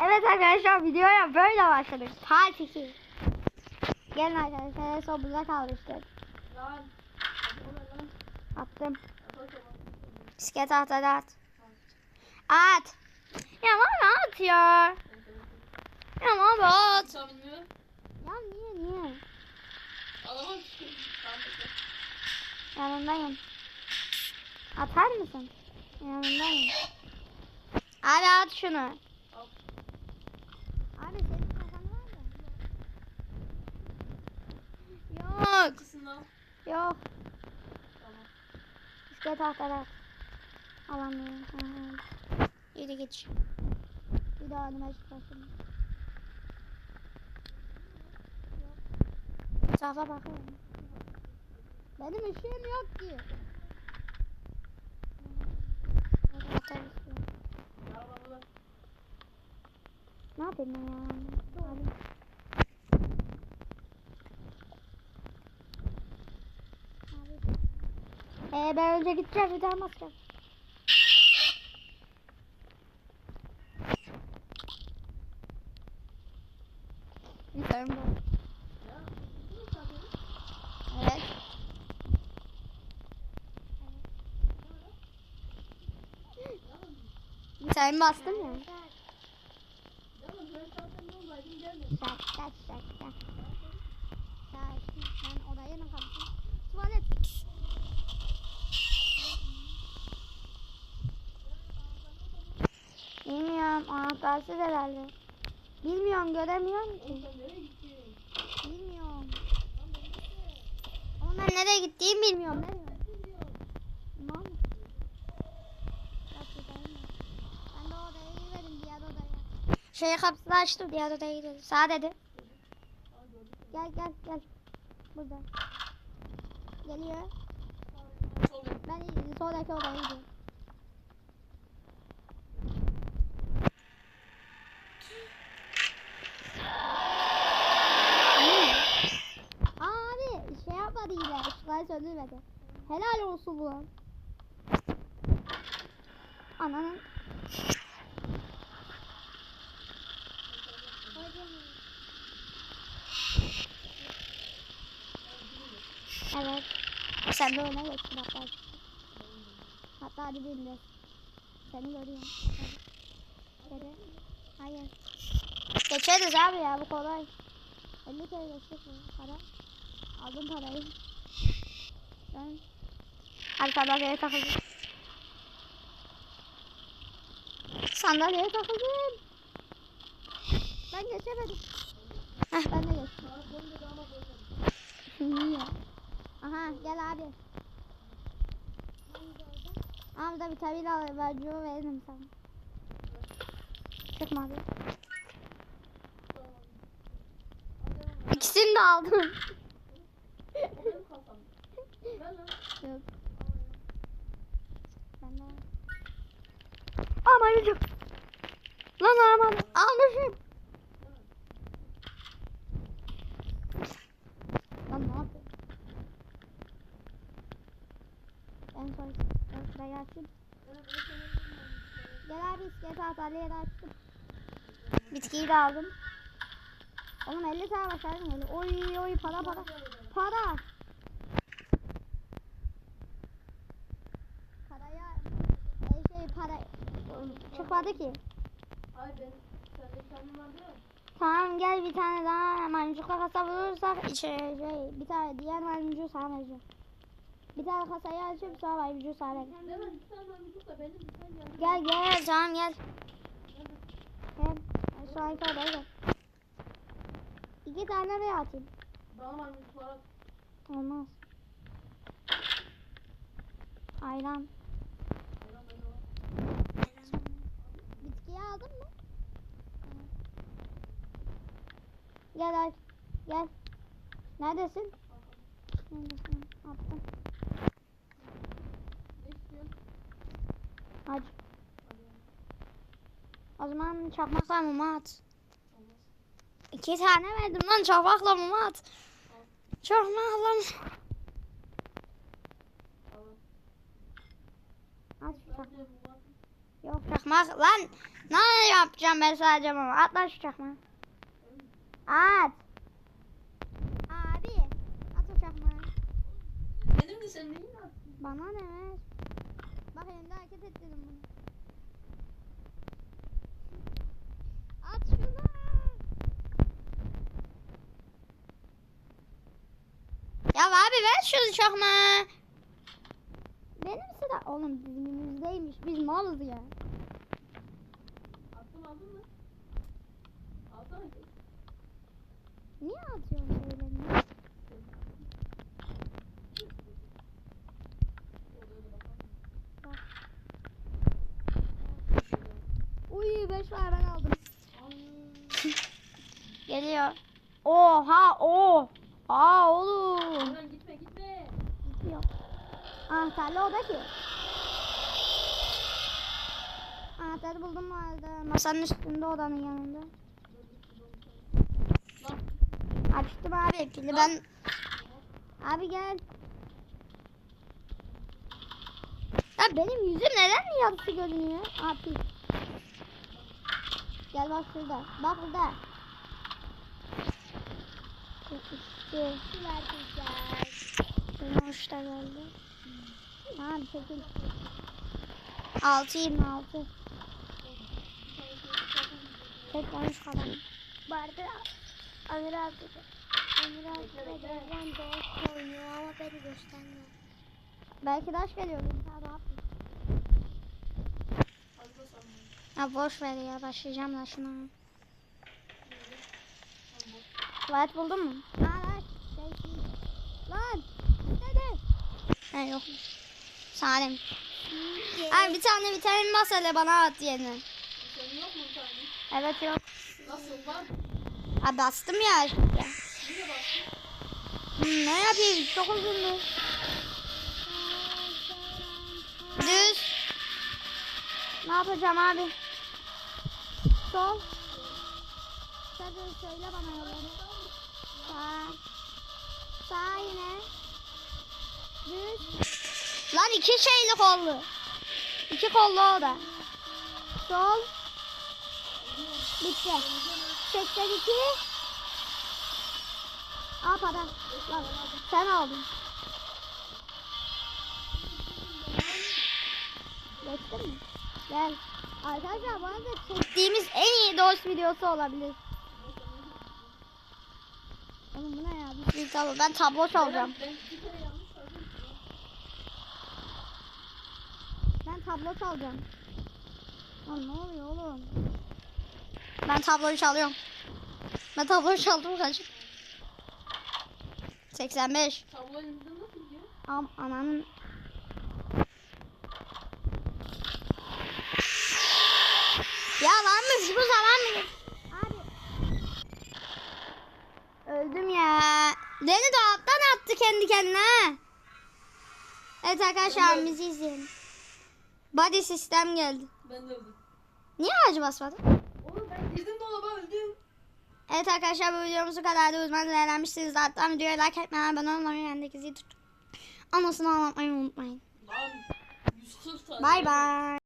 Evet arkadaşlar videoya böyle başladık. Part 2. Gelin arkadaşlar en son burada kalmıştık. Attım. Bisiklet tahtada at. At. Ya bana at ya. Ya bana at. Ya niye niye? Yanındayım. Atar mısın? Yanındayım. Abi at şunu. Al. Abi senin kafan var mı? Yok. Yok. Tamam. Tahtada at. Alamıyorum. Yürü geç. Bir daha önüme çıkarsın. Etrafa bakıyorum. Benim ışığım yok ki. Ne yapayım ya? Abi. Ee, ben önce gideceğim bir daha. Ya. Bunu satayım. Evet. Ben zaten ne olaydım gelmedi. Şak şak şak şak. Şak. Ben odaya mı kalktım? Tuvalet. Bilmiyorum. Anahtarsız herhalde. Bilmiyorum. Göremiyorum ki. Bilmiyorum. Ben nereye gittiğimi bilmiyorum. Tamam. Ben de odaya girmedim. Diğer odaya. Şey kapısını açtım. Diğer odaya gidelim. Sağ dedi. Gel gel gel. Burada. Geliyor. Ben soldaki odaya gidiyorum. Abi şey yapmadı yine. Söndürmedi. Helal olsun bu. Ananın. Evet. Sen de öne geçtin hatta. Hatta hadi bindir. Seni görüyorum. Hadi. Hayır. Geçeriz abi ya bu kolay. 50 kere geçtik para. Aldım parayı. Ben Hadi sandalyeye takıldım. Sandalyeye takıldım. Ben geçemedim. Heh ben de geçtim. Niye? Aha gel abi. Abi da vitamin al verciğimi veririm sana. Çıkma abi. İkisini de aldım. O benim kasam. Ver lan. Yok. De. Aman çok. Lan aman almışım. Lan ne yapıyorsun? En son ben şurayı açayım. Gel abi iskelet atarlıya da açtım. Bitkiyi de aldım. Oğlum 50 tane başardım. Oy oy para para. Para. Para çıkmadı ki. Ay ben. Tamam gel bir tane daha maymuncukla kasa bulursak içe şey bir tane diğer maymuncuğu sana vereceğim. Bir tane kasayı açıp sonra maymuncuğu sana vereceğim. Gel gel tamam gel. Gel. Şu odaya gel. İki tane de atayım. Bana. Olmaz. Ayran. Bana bana var. Bitkiyi aldın mı? Gel Alp. Gel. Neredesin? Neredesin? Attım. Aç. O zaman çakmakla mumu at. İki tane verdim lan çakmakla mumu at. Çakmakla. Aç. Yok çakmak lan. Ne yapacağım ben sadece ama. At lan şu çakmağı. At. Abi. At o çakmağı. Benim de sen neyin attın? Bana ne ver? Bak elimde hareket ettirdim bunu. At şunu. Ya abi ver şu çakmağı. Benim sıra. Oğlum dizimimizdeymiş. Biz malız ya. Attım aldın mı? Alsana ki. 3 var ben aldım. Geliyor. Oha o. Aa oğlum. Lan gitme gitme. Gidiyor. Anahtarlı oda ki. Anahtarı buldum vardı. Masanın üstünde odanın yanında. Açtım abi. Şimdi ben... Abi gel. Ya benim yüzüm neden yatsı görünüyor? Abi. Gel bak şurada. Bak burada. İşte. Şular güzel. Benim hoşta geldi. Abi çekil. 6 26. Tek 13 kadar. Vardı. Amir abi de. Amir abi de ben dost oynuyor ama beni göstermiyor. Belki daş geliyor. Abi ne yapayım? Ya boş ver ya başlayacağım da şuna. Tuvalet buldun mu? Aa lan. Şey, şey. Lan. Nerede? He yok. Salim. Abi bir tane vitamin bas hele bana at yerine. Senin yok mu bir tane? Evet yok. Nasıl var? Abi bastım ya. Niye bastın? Hmm, ne yapayım? Çok uzundu. Düz. Ne yapacağım abi? Sol. Hadi söyle bana yolları. Sağ. Sağ yine. Düz. Lan iki şeyli kollu. İki kollu o da. Sol. Bitti. 82. Al para. Lan sen aldın. Geçtin mi? Gel. Arkadaşlar bu arada çektiğimiz en iyi dost videosu olabilir. Oğlum bu ne ya? Bir sürü tablo. Ben tablo çalacağım. Ben tablo çalacağım. Lan ne oluyor oğlum? Ben tabloyu çalıyorum. Ben tabloyu çaldım kaç. 85. Tablo nasıl gidiyor? Am ananın. Mı bu zaman? Abi. Öldüm ya. Beni de alttan attı kendi kendine. Evet arkadaşlar bizi izleyin. Body sistem geldi. Ben de öldüm. Niye ağacı basmadın? Oğlum ben girdim dolaba öldüm. Evet arkadaşlar bu videomuzu kadar da uzman eğlenmişsiniz. Hatta videoya like etmeyi, abone olmayı, yanındaki zil tut. Anasını anlatmayı unutmayın. Lan 140 tane. Bay bay.